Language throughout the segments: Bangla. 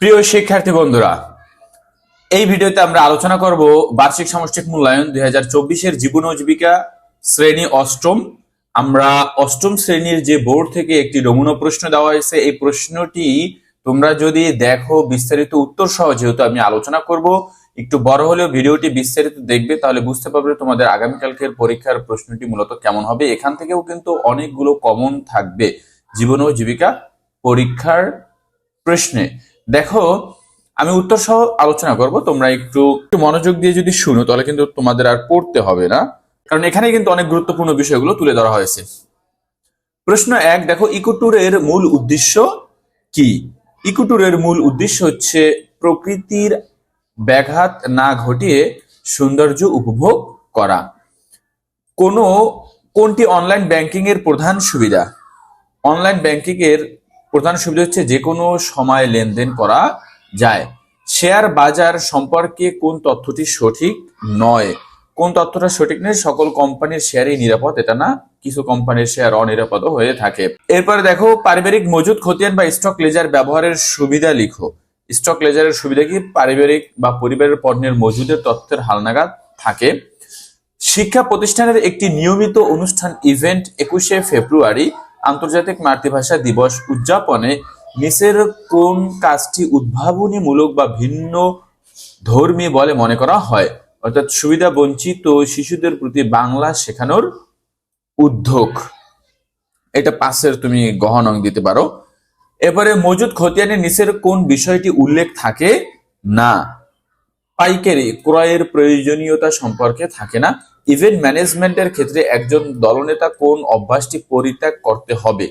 প্রিয় শিক্ষার্থী বন্ধুরা, এই ভিডিওতে আমরা আলোচনা করব বার্ষিক সামষ্টিক মূল্যায়ন দুই হাজার চব্বিশের জীবন ও জীবিকা শ্রেণি অষ্টম। আমরা অষ্টম শ্রেণির যে বোর্ড থেকে একটি নমুনা প্রশ্ন দেওয়া হয়েছে, এই প্রশ্নটি তোমরা যদি দেখো বিস্তারিত উত্তর সহ, যেহেতু আমি আলোচনা করব, একটু বড় হলেও ভিডিওটি বিস্তারিত দেখবে, তাহলে বুঝতে পারবে তোমাদের আগামীকালকের পরীক্ষার প্রশ্নটি মূলত কেমন হবে। এখান থেকেও কিন্তু অনেকগুলো কমন থাকবে জীবন ও জীবিকা পরীক্ষার প্রশ্নে। দেখো, আমি উত্তর সহ আলোচনা করব, তোমরা একটু একটু মনোযোগ দিয়ে যদি শুনো, তাহলে কিন্তু তোমাদের আর পড়তে হবে না। কারণ এখানে কিন্তু অনেক গুরুত্বপূর্ণ বিষয়গুলো তুলে ধরা হয়েছে। প্রশ্ন এক, দেখো ইকোট্যুরের মূল উদ্দেশ্য কি? ইকোট্যুরের মূল উদ্দেশ্য হচ্ছে প্রকৃতির ব্যাঘাত না ঘটিয়ে সৌন্দর্য উপভোগ করা। কোনো, কোনটি অনলাইন ব্যাংকিং এর প্রধান সুবিধা? অনলাইন ব্যাংকিং এর প্রধান সুবিধা হচ্ছে যে কোনো সময় লেনদেন করা যায়। শেয়ার বাজার সম্পর্কে কোন তথ্যটি সঠিক নয়? কোন তথ্যটা সঠিক নয়? সকল কোম্পানির শেয়ারই নিরাপদ, এটা না? কিছু কোম্পানির শেয়ার অনিরাপদ হয়ে থাকে। এরপরে দেখো, পারিবারিক মজুদ, খতিয়ান বা স্টক লেজার ব্যবহারের সুবিধা লিখো। স্টক লেজারের সুবিধা কি? পারিবারিক বা পরিবারের পণ্যের মজুদের তথ্যের হালনাগাদ থাকে। শিক্ষা প্রতিষ্ঠানের একটি নিয়মিত অনুষ্ঠান ইভেন্ট একুশে ফেব্রুয়ারি আন্তর্জাতিক মাতৃভাষা দিবস উদযাপনে নিচের কোন কাজটি উদ্ভাবনীমূলক বা ভিন্ন ধর্মী বলে মনে করা হয়? অর্থাৎ সুবিধা বঞ্চিত শিশুদের প্রতি বাংলা শেখানোর উদ্যোগ। এটা পাশের তুমি গহন অঙ্ক দিতে পারো। এবারে মজুদ খতিয়ানের নিচের কোন বিষয়টি উল্লেখ থাকে না? পাইকারি, ক্রয়ের প্রয়োজনীয়তা সম্পর্কে থাকে না। ইভেন্ট ম্যানেজমেন্টের ক্ষেত্রে একজন দলনেতা কোন অভ্যাসটি পরিত্যাগ করতে হবে?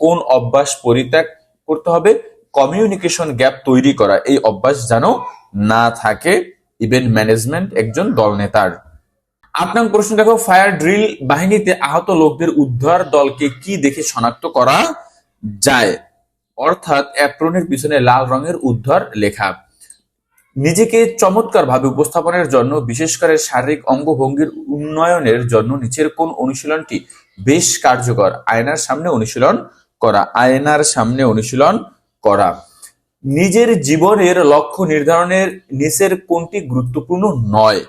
কোন অভ্যাস পরিত্যাগ করতে হবে? কমিউনিকেশন গ্যাপ তৈরি করা, এই অভ্যাস যেন না থাকে ইভেন্ট ম্যানেজমেন্ট একজন দলনেতার। আট নং প্রশ্ন দেখো ফায়ার ড্রিল বাহিনীতে আহত লোকদের উদ্ধার দলকে কি দেখে শনাক্ত করা যায়? অর্থাৎ অ্যাপ্রনের পিছনে লাল রঙের উদ্ধার লেখা। নিজেকে চমৎকার ভাবে উপস্থাপনের জন্য, বিশেষ করে শারীরিক অঙ্গভঙ্গির উন্নয়নের জন্য নিচের কোন অনুশীলনটি বেশ কার্যকর? আয়নার সামনে অনুশীলন করা, আয়নার সামনে অনুশীলন করা। নিজের জীবনের লক্ষ্য নির্ধারণের নিচের কোনটি গুরুত্বপূর্ণ নয়?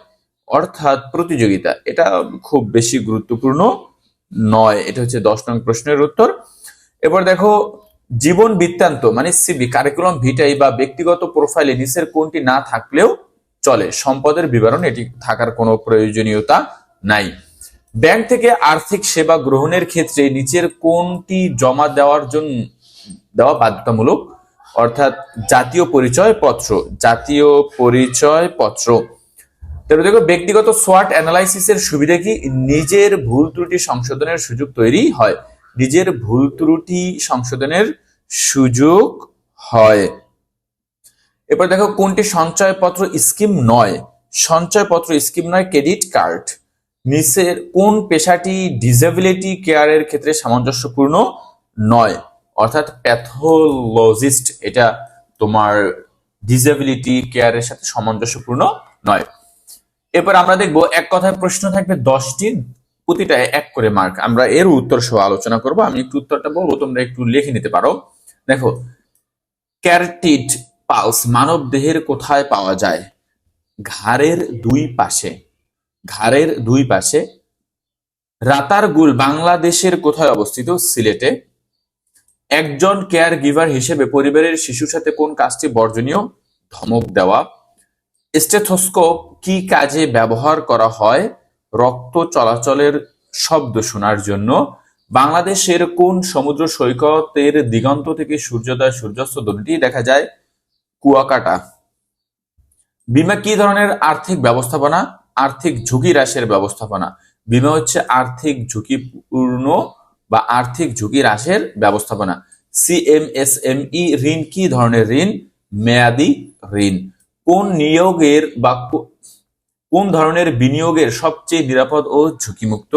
অর্থাৎ প্রতিযোগিতা, এটা খুব বেশি গুরুত্বপূর্ণ নয়। এটা হচ্ছে দশ নং প্রশ্নের উত্তর। এবার দেখো জীবন বৃত্তান্ত মানে সিবি কারিকুলাম ভিটাই বা ব্যক্তিগত প্রোফাইলে নিচের কোনটি না থাকলেও চলে। সম্পদের বিবরণ, এটি থাকার কোনো প্রয়োজনীয়তা নাই। ব্যাংক থেকে আর্থিক সেবা গ্রহণের ক্ষেত্রে নিচের কোনটি জমা দেওয়ার জন্য, দেওয়া বাধ্যতামূলক? অর্থাৎ জাতীয় পরিচয় পত্র জাতীয় পরিচয় পত্র তারপরে দেখো, ব্যক্তিগত সোয়াট অ্যানালাইসিসের সুবিধা কি? নিজের ভুল ত্রুটি সংশোধনের সুযোগ তৈরি হয়। নিজের ভুল ত্রুটি সংশোধনের সুযোগ হয়। এরপর দেখো, কোনটি সঞ্চয়পত্র স্কিম নয়? সঞ্চয়পত্র স্কিম নয়, ক্রেডিট কার্ড। নিচের কোন পেশাটি ডিসেবিলিটি কেয়ারের ক্ষেত্রে সামঞ্জস্যপূর্ণ নয়? অর্থাৎ প্যাথোলজিস্ট, এটা তোমার ডিসেবিলিটি কেয়ারের সাথে সামঞ্জস্যপূর্ণ নয়। এরপর আমরা দেখব, এক কথায় প্রশ্ন থাকবে দশটি প্রতিটা এক করে মার্ক আমরা এর উত্তর সহ আলোচনা করব। আমি একটু উত্তরটা বলব, তোমরা একটু লিখে নিতে পারো। দেখো, ক্যারটিড পালস মানব দেহের কোথায় পাওয়া যায়? ঘাড়ের দুই পাশে। ঘাড়ের দুই পাশে। রাতারগুল বাংলাদেশের কোথায় অবস্থিত? সিলেটে। একজন কেয়ার গিভার হিসেবে পরিবারের শিশুর সাথে কোন কাজটি বর্জনীয়? ধমক দেওয়া। স্টেথোস্কোপ কি কাজে ব্যবহার করা হয়? রক্ত চলাচলের শব্দ শোনার জন্য। বাংলাদেশের কোন সমুদ্র সৈকতের দিগন্ত থেকে সূর্যোদয় সূর্যাস্ত দুটি দেখা যায়? কুয়াকাটা। বিমা কি ধরনের আর্থিক ব্যবস্থাপনা? আর্থিক ঝুঁকি হ্রাসের ব্যবস্থাপনা। বিমা হচ্ছে আর্থিক ঝুঁকিপূর্ণ বা আর্থিক ঝুঁকি হ্রাসের ব্যবস্থাপনা। সিএমএসএমই ঋণ কি ধরনের ঋণ? মেয়াদি ঋণ। কোন নিয়োগের বা কোন ধরনের বিনিয়োগের সবচেয়ে নিরাপদ ও ঝুঁকিমুক্ত?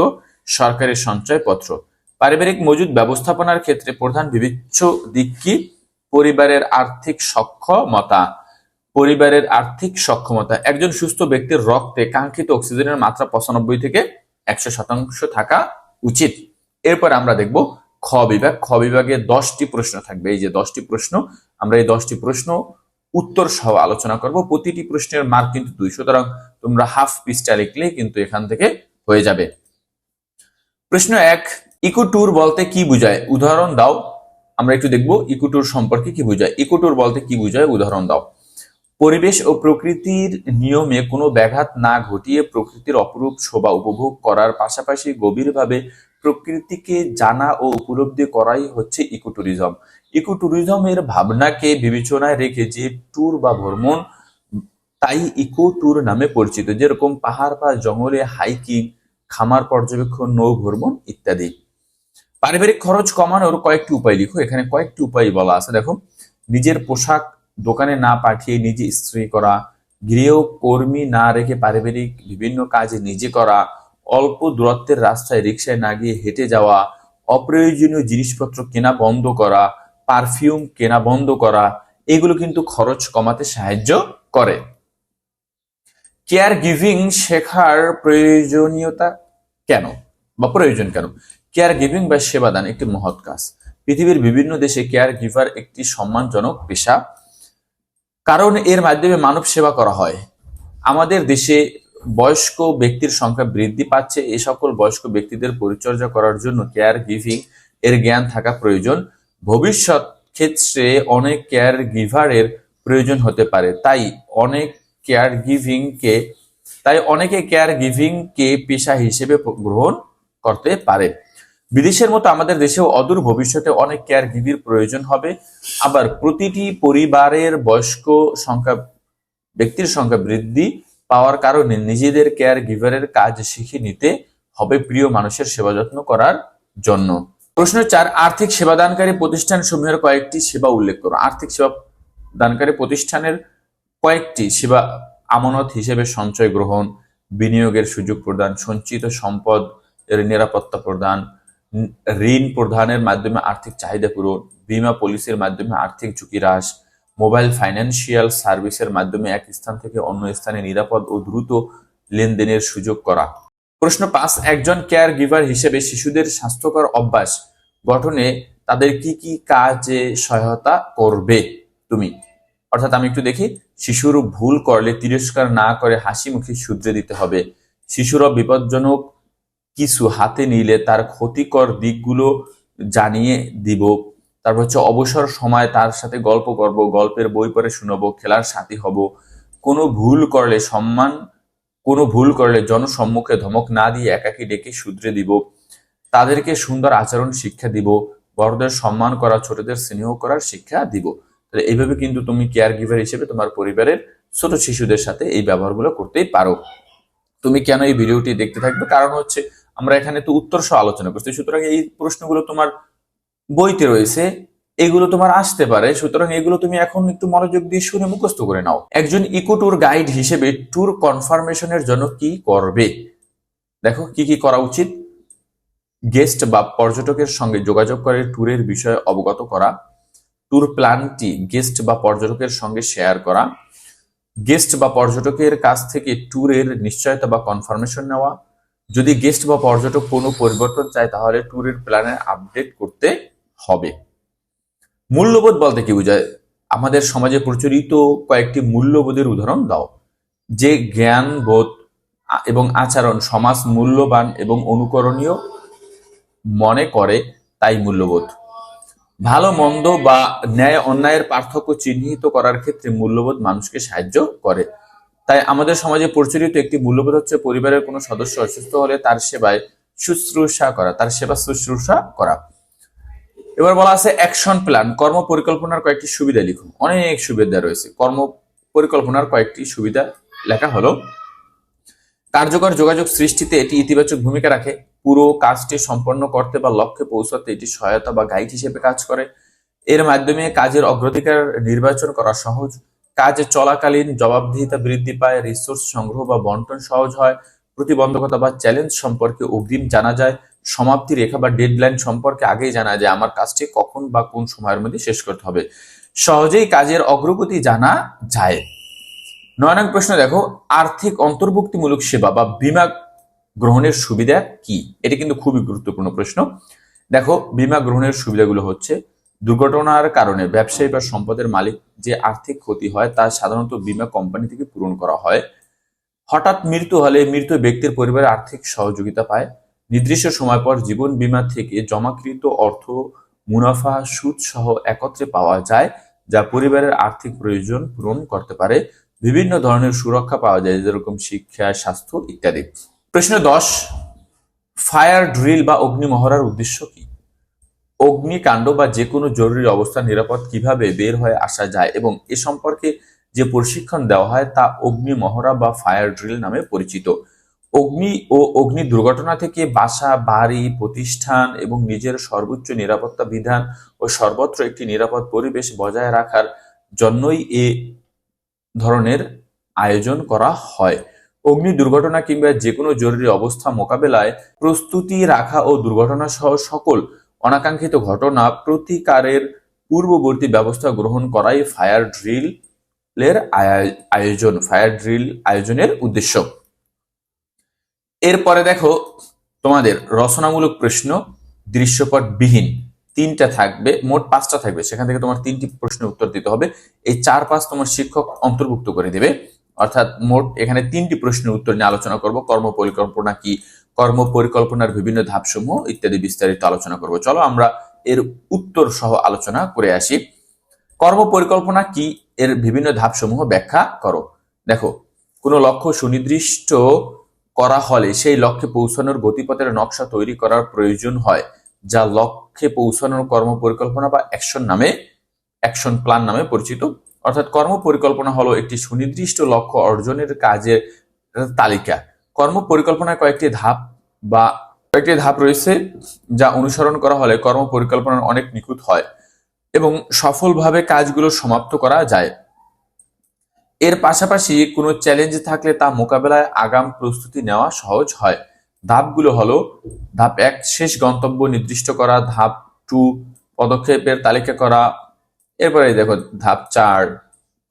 সরকারি সঞ্চয়পত্র। পারিবারিক মজুদ ব্যবস্থাপনার ক্ষেত্রে প্রধান বিবেচ্য দিক কি? পরিবারের আর্থিক সক্ষমতা। পরিবারের আর্থিক সক্ষমতা। একজন সুস্থ ব্যক্তির রক্তে কাঙ্ক্ষিত অক্সিজেনের মাত্রা পঁচানব্বই থেকে একশো শতাংশ থাকা উচিত। এরপর আমরা দেখব খ বিভাগ। খ বিভাগে দশটি প্রশ্ন থাকবে। এই যে দশটি প্রশ্ন, আমরা এই দশটি প্রশ্ন উত্তর সহ আলোচনা করব। প্রতিটি প্রশ্নের মার্ক কিন্তু দুই। সুতরাং তোমরা হাফ পৃষ্ঠা লিখলে কিন্তু এখান থেকে হয়ে যাবে। প্রশ্ন এক ইকো ট্যুর বলতে কি বোঝায়? উদাহরণ দাও। আমরা একটু দেখব ইকো ট্যুর সম্পর্কে কি বোঝায়। ইকো ট্যুর বলতে কি বোঝায়? উদাহরণ দাও। পরিবেশ ও প্রকৃতির নিয়মে কোনো ব্যাঘাত না ঘটিয়ে প্রকৃতির অপরূপ শোভা উপভোগ করার পাশাপাশি গভীরভাবে প্রকৃতিকে জানা ও উপলব্ধি করাই হচ্ছে ইকো ট্যুরিজম ইকো ট্যুরিজমের ভাবনাকে বিবেচনায় রেখে যে ট্যুর বা ভ্রমণ, তাই ইকো ট্যুর নামে পরিচিত। যেরকম পাহাড় বা জঙ্গলে হাইকিং, খামার পর্যবেক্ষণ, নৌ ভ্রমণ ইত্যাদি। পারিবারিক খরচ কমানোর কয়েকটি উপায় লিখো। এখানে কয়েকটি উপায় বলা আছে। দেখো, নিজের পোশাক দোকানে না পাঠিয়ে নিজে ইস্ত্রি করা গৃহ কর্মী না রেখে পারিবারিক বিভিন্ন কাজে নিজে করা, অল্প দূরত্বের রাস্তায় রিক্সায় না গিয়ে হেঁটে যাওয়া, অপ্রয়োজনীয় জিনিসপত্র কেনা বন্ধ করা, পারফিউম কেনা বন্ধ করা, এগুলো কিন্তু খরচ কমাতে সাহায্য করে। কেয়ার গিভিং শেখার প্রয়োজনীয়তা কেন? বা প্রয়োজন কেন? কেয়ার গিভিং বা সেবাদান একটি মহৎ কাজ। পৃথিবীর বিভিন্ন দেশে কেয়ার গিভার একটি সম্মানজনক পেশা। কারণ এর মাধ্যমে মানব সেবা করা হয়। আমাদের দেশে বয়স্ক ব্যক্তির সংখ্যা বৃদ্ধি পাচ্ছে। এ সকল বয়স্ক ব্যক্তিদের পরিচর্যা করার জন্য কেয়ার গিভিং এর জ্ঞান থাকা প্রয়োজন। ভবিষ্যৎ ক্ষেত্রে অনেক কেয়ার গিভারের প্রয়োজন হতে পারে। তাই অনেক কেয়ার গিভিং কে তাই অনেকে কেয়ার গিভিং কে পেশা হিসেবে গ্রহণ করতে পারে। বিদেশের মতো আমাদের দেশেও অদূর ভবিষ্যতে অনেক কেয়ার গিভির প্রয়োজন হবে। আবার প্রতিটি পরিবারের বয়স্ক সংখ্যা, ব্যক্তির সংখ্যা বৃদ্ধি পাওয়ার কারণে নিজেদের কেয়ার গিভারের কাজ শিখে নিতে হবে প্রিয় মানুষের সেবা যত্ন করার জন্য। প্রশ্ন চার, আর্থিক সেবাদানকারী প্রতিষ্ঠান সমূহের কয়েকটি সেবা উল্লেখ করো আর্থিক সেবা দানকারী প্রতিষ্ঠানের কয়েকটি সেবা আমানত হিসেবে সঞ্চয় গ্রহণ, বিনিয়োগের সুযোগ প্রদান, সঞ্চিত সম্পদ এর নিরাপত্তা প্রদান ঋণ প্রদানের মাধ্যমে আর্থিক চাহিদা পূরণ, বিমা পলিসির মাধ্যমে আর্থিক ঝুঁকি হ্রাস, মোবাইল ফাইন্যান্সিয়াল সার্ভিসের মাধ্যমে এক স্থান থেকে অন্য স্থানে নিরাপদ ও দ্রুত লেনদেনের সুযোগ করা। প্রশ্ন পাঁচ, একজন কেয়ার গিভার হিসেবে শিশুদের স্বাস্থ্যকর অভ্যাস গঠনে তাদের কি কি কাজে সহায়তা করবে? তুমি। অর্থাৎ আমি একটু দেখি, শিশুর ভুল করলে তিরস্কার না করে হাসি মুখে শুধরে দিতে হবে। শিশুরা বিপজ্জনক কিছু হাতে নিলে তার ক্ষতিকর দিকগুলো জানিয়ে দিব। তারপর হচ্ছে, অবসর সময় তার সাথে গল্প করব, গল্পের বই পড়ে শুনব, খেলার সাথী হব। কোনো ভুল করলে সম্মান, কোনো ভুল করলে জনসম্মুখে ধমক না দিয়ে একাকি ডেকে শুধরে দিব। তাদেরকে সুন্দর আচরণ শিক্ষা দিব। বড়দের সম্মান করা, ছোটদের স্নেহ করার শিক্ষা দিব। তাহলে এইভাবে কিন্তু তুমি কেয়ার গিভার হিসেবে তোমার পরিবারের ছোট শিশুদের সাথে এই ব্যবহারগুলো করতেই পারো। তুমি কেন এই ভিডিওটি দেখতে থাকবে? কারণ হচ্ছে আমরা এখানে তো উত্তর সহ আলোচনা করছি। সুতরাং এই প্রশ্নগুলো তোমার বইতে রয়েছে, এগুলো তোমার আসতে পারে। সুতরাং এগুলো তুমি এখন একটু মনোযোগ দিয়ে শুনে মুখস্থ করে নাও। একজন ইকো ট্যুর গাইড হিসেবে ট্যুর কনফার্মেশনের জন্য কি করবে? দেখো, কি কি করা উচিত? গেস্ট বা পর্যটকের সঙ্গে যোগাযোগ করে ট্যুরের বিষয়ে অবগত করা। ট্যুর প্ল্যানটি গেস্ট বা পর্যটকের সঙ্গে শেয়ার করা। গেস্ট বা পর্যটকের কাছ থেকে ট্যুরের নিশ্চয়তা বা কনফার্মেশন নেওয়া। যদি গেস্ট বা পর্যটক কোনো পরিবর্তন চায়, তাহলে ট্যুরের প্ল্যানে আপডেট করতে হবে। মূল্যবোধ বলতে কি বোঝায়? আমাদের সমাজে প্রচলিত কয়েকটি মূল্যবোধের উদাহরণ দাও। যে জ্ঞান, বোধ এবং আচরণ সমাজ মূল্যবান এবং অনুকরণীয় মনে করে, তাই মূল্যবোধ। ভালো, মন্দ বা ন্যায়, অন্যায়ের পার্থক্য চিহ্নিত করার ক্ষেত্রে মূল্যবোধ মানুষকে সাহায্য করে। তাই আমাদের সমাজে প্রচলিত একটি মূল্যবোধ হচ্ছে পরিবারের কোনো সদস্য অসুস্থ হলে তার সেবায় শুশ্রূষা করা, তার সেবা শুশ্রূষা করা। এবার বলা আছে অ্যাকশন প্ল্যান কর্ম পরিকল্পনার কয়েকটি সুবিধা লিখুন। অনেক সুবিধা রয়েছে। কর্ম পরিকল্পনার কয়েকটি সুবিধা লেখা হলো, কার্যকর যোগাযোগ সৃষ্টিতে এটি ইতিবাচক ভূমিকা রাখে, পুরো কাজটি সম্পন্ন করতে বা লক্ষ্যে পৌঁছাতে এটি সহায়তা বা গাইড হিসেবে কাজ করে। এর মাধ্যমে কাজের অগ্রাধিকার নির্বাচন করা সহজ কাজ চলাকালীন জবাবদিহিতা বৃদ্ধি পায় রিসোর্স সংগ্রহ বা বন্টন সহজ হয়, প্রতিবন্ধকতা বা চ্যালেঞ্জ সম্পর্কে অগ্রিম জানা যায়, সমাপ্তি রেখা বা ডেডলাইন সম্পর্কে আগেই জানা যায়, আমার কাজটি কখন বা কোন সময়ের মধ্যে শেষ করতে হবে। সহজেই কাজের অগ্রগতি জানা যায়। নয় নং প্রশ্ন, দেখো, আর্থিক অন্তর্ভুক্তিমূলক সেবা বা বিমা গ্রহণের সুবিধা কি? এটি কিন্তু খুবই গুরুত্বপূর্ণ প্রশ্ন। দেখো, বিমা গ্রহণের সুবিধাগুলো হচ্ছে দুর্ঘটনার কারণে ব্যবসায়ী বা সম্পদের মালিক যে আর্থিক ক্ষতি হয়, তা সাধারণত বীমা কোম্পানি থেকে পূরণ করা হয়। হঠাৎ মৃত্যু হলে মৃত ব্যক্তির পরিবারের আর্থিক সহযোগিতা পায়। নির্দিষ্ট সময় পর জীবন বীমা থেকে জমাকৃত অর্থ, মুনাফা, সুদ সহ একত্রে পাওয়া যায়, যা পরিবারের আর্থিক প্রয়োজন পূরণ করতে পারে। বিভিন্ন ধরনের সুরক্ষা পাওয়া যায়, যেরকম শিক্ষা, স্বাস্থ্য ইত্যাদি। প্রশ্ন দশ, ফায়ার ড্রিল বা অগ্নিমহড়ার উদ্দেশ্য কি? অগ্নিকাণ্ড বা যে কোনো জরুরি অবস্থা নিরাপদ কীভাবে বের হয়ে আসা যায় এবং এ সম্পর্কে যে প্রশিক্ষণ দেওয়া হয় তা অগ্নি মহড়া বা ফায়ার ড্রিল নামে পরিচিত। অগ্নি ও অগ্নি দুর্ঘটনা থেকে বাসা, বাড়ি, প্রতিষ্ঠান এবং নিজের সর্বোচ্চ নিরাপত্তা বিধান ও সর্বত্র একটি নিরাপদ পরিবেশ বজায় রাখার জন্যই এ ধরনের আয়োজন করা হয়। অগ্নি দুর্ঘটনা কিংবা যে কোনো জরুরি অবস্থা মোকাবেলায় প্রস্তুতি রাখা ও দুর্ঘটনা সহ সকল অনাকাঙ্ক্ষিত ঘটনা প্রতিকারের পূর্ববর্তী ব্যবস্থা গ্রহণ করাই ফায়ার ড্রিল এর আয়োজন, ফায়ার ড্রিল আয়োজনের উদ্দেশ্য। এরপরে দেখো তোমাদের রচনামূলক প্রশ্ন দৃশ্যপট বিহীন তিনটা থাকবে, মোট পাঁচটা থাকবে। সেখান থেকে তোমার তিনটি প্রশ্নের উত্তর দিতে হবে। এই চার পাঁচ তোমার শিক্ষক অন্তর্ভুক্ত করে দেবে। অর্থাৎ মোট এখানে তিনটি প্রশ্নের উত্তর নিয়ে আলোচনা করব। কর্ম পরিকল্পনা কি কর্ম পরিকল্পনার বিভিন্ন ধাপসমূহ ইত্যাদি বিস্তারিত আলোচনা করব। চলো আমরা এর উত্তর সহ আলোচনা করে আসি। কর্ম পরিকল্পনা কি? এর বিভিন্ন ধাপসমূহ ব্যাখ্যা করো। দেখো, কোনো লক্ষ্য সুনির্দিষ্ট করা হলে সেই লক্ষ্যে পৌঁছানোর গতিপথের নকশা তৈরি করার প্রয়োজন হয়, যা লক্ষ্যে পৌঁছানোর কর্ম পরিকল্পনা বা অ্যাকশন নামে, অ্যাকশন প্ল্যান নামে পরিচিত। অর্থাৎ কর্ম পরিকল্পনা হলো একটি সুনির্দিষ্ট লক্ষ্য অর্জনের কাজের তালিকা। কর্ম পরিকল্পনায় কয়েকটি ধাপ বা কয়েকটি ধাপ রয়েছে যা অনুসরণ করা হলে কর্ম পরিকল্পনা অনেক নিখুঁত হয় এবং সফলভাবে কাজগুলো সমাপ্ত করা যায়। এর পাশাপাশি কোনো চ্যালেঞ্জ থাকলে তা মোকাবেলায় আগাম প্রস্তুতি নেওয়া সহজ হয়। ধাপগুলো হলো, ধাপ এক, শেষ গন্তব্য নির্দিষ্ট করা, ধাপ টু, পদক্ষেপের তালিকা করা। এরপরে দেখো, ধাপ চার,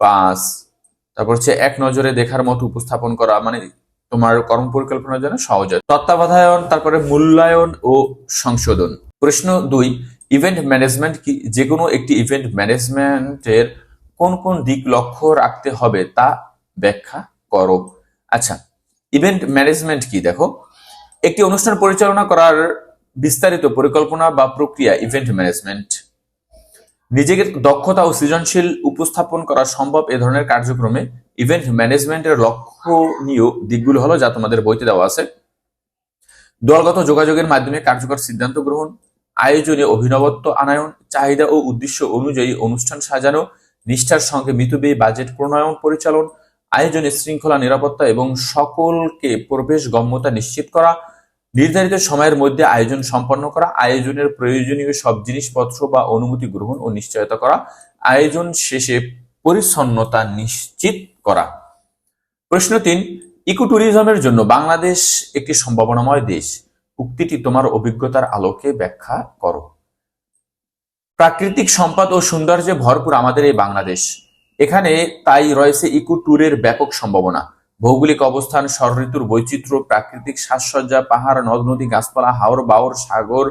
পাঁচ, তারপর হচ্ছে এক নজরে দেখার মতো উপস্থাপন করা মানে তোমার কর্ম পরিকল্পনার জন্য সহজ হয়। তত্ত্বাবধায়ন, তারপরে মূল্যায়ন ও সংশোধন। প্রশ্ন দুই ইভেন্ট ম্যানেজমেন্ট কি? যে কোনো একটি ইভেন্ট ম্যানেজমেন্টের কোন কোন দিক লক্ষ্য রাখতে হবে তা ব্যাখ্যা করো। আচ্ছা ইভেন্ট ম্যানেজমেন্ট কি? দেখো, একটি অনুষ্ঠান পরিচালনা করার বিস্তারিত পরিকল্পনা বা প্রক্রিয়া ইভেন্ট ম্যানেজমেন্ট নিজেকে দক্ষতা ও সৃজনশীল উপস্থাপন করা সম্ভব এ ধরনের কার্যক্রমে ইভেন্ট ম্যানেজমেন্টের লক্ষণীয় দিকগুলো হলো যা তোমাদের বইতে দেওয়া আছে। দলগত যোগাযোগের মাধ্যমে কার্যকর সিদ্ধান্ত গ্রহণ আয়োজনে অভিনবত্ব আনায়ন, চাহিদা ও উদ্দেশ্য অনুযায়ী অনুষ্ঠান সাজানো, নিষ্ঠার সঙ্গে মিতব্যয়ী বাজেট প্রণয়ন পরিচালন, আয়োজনে শৃঙ্খলা নিরাপত্তা এবং সকলকে প্রবেশ গম্যতা নিশ্চিত করা নির্ধারিত সময়ের মধ্যে আয়োজন সম্পন্ন করা, আয়োজনের প্রয়োজনীয় সব জিনিসপত্র বা অনুমতি গ্রহণ ও নিশ্চয়তা করা, আয়োজন শেষে পরিচ্ছন্নতা নিশ্চিত করা। প্রশ্ন তিন ইকো ট্যুরিজমের জন্য বাংলাদেশ একটি সম্ভাবনাময় দেশ। উক্তিটি তোমার অভিজ্ঞতার আলোকে ব্যাখ্যা করো। প্রাকৃতিক সম্পদ ও সৌন্দর্যে ভরপুর আমাদের এই বাংলাদেশ। এখানে তাই রয়েছে ইকো ট্যুরের ব্যাপক সম্ভাবনা। ভৌগোলিক অবস্থান ঋতুর বৈচিত্র্য, প্রাকৃতিক সাজসজ্জা, পাহাড়, নদ, নদী, গাছপালা, হাওর বাওর সাগর,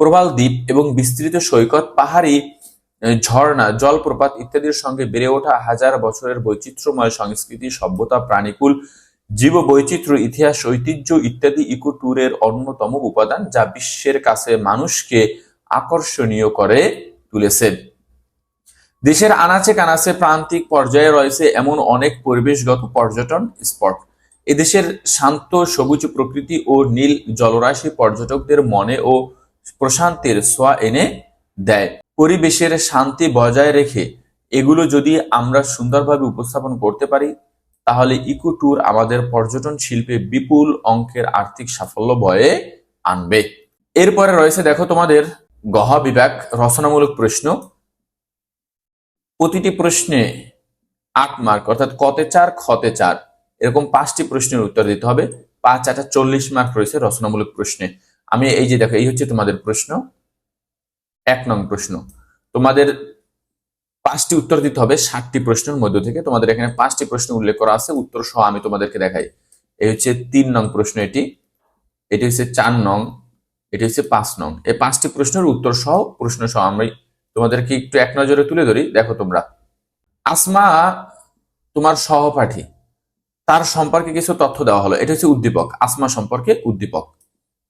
প্রবাল দ্বীপ এবং বিস্তৃত সৈকত, পাহাড়ি ঝর্ণা, জলপ্রপাত ইত্যাদির সঙ্গে বেড়ে ওঠা হাজার বছরের বৈচিত্র্যময় সংস্কৃতি, সভ্যতা, প্রাণীকুল জীব বৈচিত্র্য ইতিহাস, ঐতিহ্য ইত্যাদি ইকো ট্যুরের অন্যতম উপাদান যা বিশ্বের কাছে মানুষকে আকর্ষণীয় করে তুলেছে। দেশের আনাচে কানাচে প্রান্তিক পর্যায়ে রয়েছে এমন অনেক পরিবেশগত পর্যটন স্পট। এদেশের শান্ত, সবুজ প্রকৃতি ও নীল জলরাশি পর্যটকদের মনে ও প্রশান্তির ছোঁয়া এনে দেয়। পরিবেশের শান্তি বজায় রেখে এগুলো যদি আমরা সুন্দরভাবে উপস্থাপন করতে পারি, তাহলে ইকো ট্যুর আমাদের পর্যটন শিল্পে বিপুল অঙ্কের আর্থিক সাফল্য বয়ে আনবে। এরপরে রয়েছে, দেখো তোমাদের গহ বিভাগ, রচনামূলক প্রশ্ন। প্রতিটি প্রশ্নে আট মার্ক, অর্থাৎ কতে চার, খতে চার, এরকম পাঁচটি প্রশ্নের উত্তর দিতে হবে। পাঁচ, আটা চল্লিশ মার্ক রয়েছে রচনামূলক প্রশ্নে। আমি এই যে দেখো, এই হচ্ছে তোমাদের প্রশ্ন। এক নং প্রশ্ন। তোমাদের পাঁচটি উত্তর দিতে হবে ষাটটি প্রশ্নের মধ্য থেকে। তোমাদের এখানে পাঁচটি প্রশ্ন উল্লেখ করা আছে উত্তর সহ আমি তোমাদেরকে দেখাই। এই হচ্ছে তিন নং প্রশ্ন এটি। এটি হচ্ছে চার নং, এটি হচ্ছে পাঁচ নং। এই পাঁচটি প্রশ্নের উত্তর সহ প্রশ্ন সহ আমি তোমাদেরকে একটু এক নজরে তুলে ধরি। দেখো তোমরা। আসমা তোমার সহপাঠী। তার সম্পর্কে কিছু তথ্য দেওয়া হলো। এটা হচ্ছে উদ্দীপক। আসমা সম্পর্কে উদ্দীপক।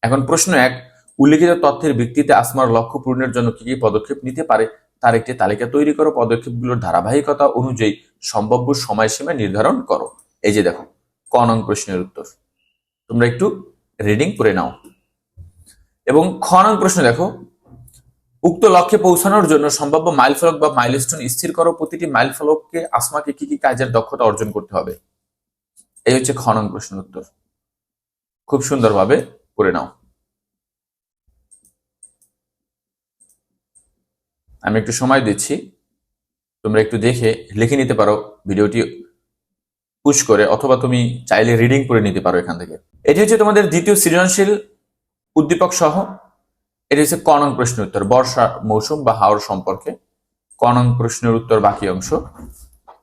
এখন প্রশ্ন এক, উল্লেখিত তথ্যের ভিত্তিতে আসমার লক্ষ্য পূরণের জন্য কি কি পদক্ষেপ নিতে পারে? তার একটি তালিকা তৈরি করো। পদক্ষেপগুলোর ধারাবাহিকতা অনুযায়ী সম্ভাব্য সময়সীমা নির্ধারণ করো। এই যে দেখো, ক নং প্রশ্নের উত্তর। তোমরা একটু রিডিং করে নাও। এবং খ নং প্রশ্ন দেখো উক্ত লক্ষ্যে পৌঁছানোর জন্য সম্ভাব্য মাইলফলক বা মাইলস্টোন স্থির করো। প্রতিটি মাইলফলককে আসমাকে কি কি কাজের দক্ষতা অর্জন করতে হবে? এই হচ্ছে খনন নং প্রশ্নের উত্তর। খুব সুন্দরভাবে করে নাও। আমি একটু সময় দিচ্ছি। তোমরা একটু দেখে লিখে নিতে পারো ভিডিওটি পুশ করে, অথবা তুমি চাইলে রিডিং করে নিতে পারো এখান থেকে। এটি হচ্ছে তোমাদের দ্বিতীয় সৃজনশীল উদ্দীপক সহ। এটি হচ্ছে কনং প্রশ্নের উত্তর। বর্ষা মৌসুম বা হাওর সম্পর্কে কনং প্রশ্নের উত্তর বাকি অংশ।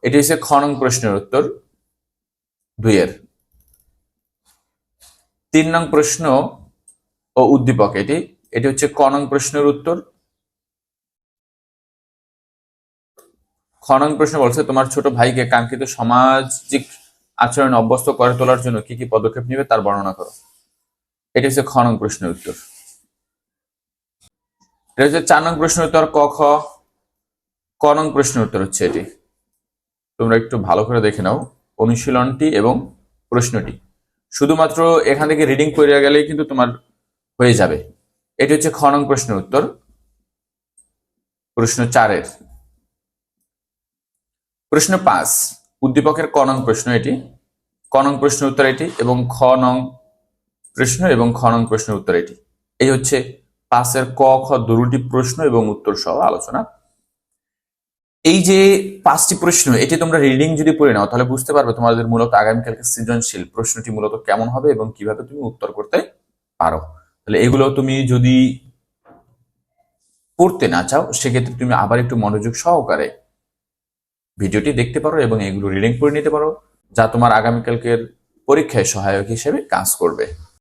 এটি হচ্ছে খনং প্রশ্নের উত্তর দুইয়ের। তিন নং প্রশ্ন ও উদ্দীপক এটি। এটি হচ্ছে কনং প্রশ্নের উত্তর। খনং প্রশ্ন বলছে, তোমার ছোট ভাইকে কাঙ্ক্ষিত সামাজিক আচরণ অভ্যস্ত করে তোলার জন্য কি কি পদক্ষেপ নেবে তার বর্ণনা করো। এটি হচ্ছে খনং প্রশ্নের উত্তর। এটা হচ্ছে চার নং প্রশ্নের উত্তর, ক, খ ক নং প্রশ্নের উত্তর হচ্ছে এটি। তোমরা একটু ভালো করে দেখে নাও অনুশীলনটি এবং প্রশ্নটি। শুধুমাত্র এখান থেকে রিডিং করে গেলেই কিন্তু তোমার হয়ে যাবে। এটি হচ্ছে খ নং প্রশ্নের উত্তর, প্রশ্ন চারের। প্রশ্ন পাঁচ, উদ্দীপকের ক নং প্রশ্ন এটি। ক নং প্রশ্ন উত্তর এটি এবং খ নং প্রশ্ন এবং খ নং প্রশ্নের উত্তর এটি। এই হচ্ছে পাঁচের ক, খ দুটি প্রশ্ন এবং উত্তর সহ আলোচনা। এই যে পাঁচটি প্রশ্ন, এটি তোমরা রিডিং যদি পড়ে নাও, তাহলে বুঝতে পারবে তোমাদের মূলত আগামীকালকে সৃজনশীল প্রশ্নটি মূলত কেমন হবে এবং কীভাবে তুমি উত্তর করতে পারো। তাহলে এগুলো তুমি যদি পড়তে না চাও, সেক্ষেত্রে তুমি আবার একটু মনোযোগ সহকারে ভিডিওটি দেখতে পারো এবং এগুলো রিডিং করে নিতে পারো, যা তোমার আগামীকালকের পরীক্ষায় সহায়ক হিসেবে কাজ করবে।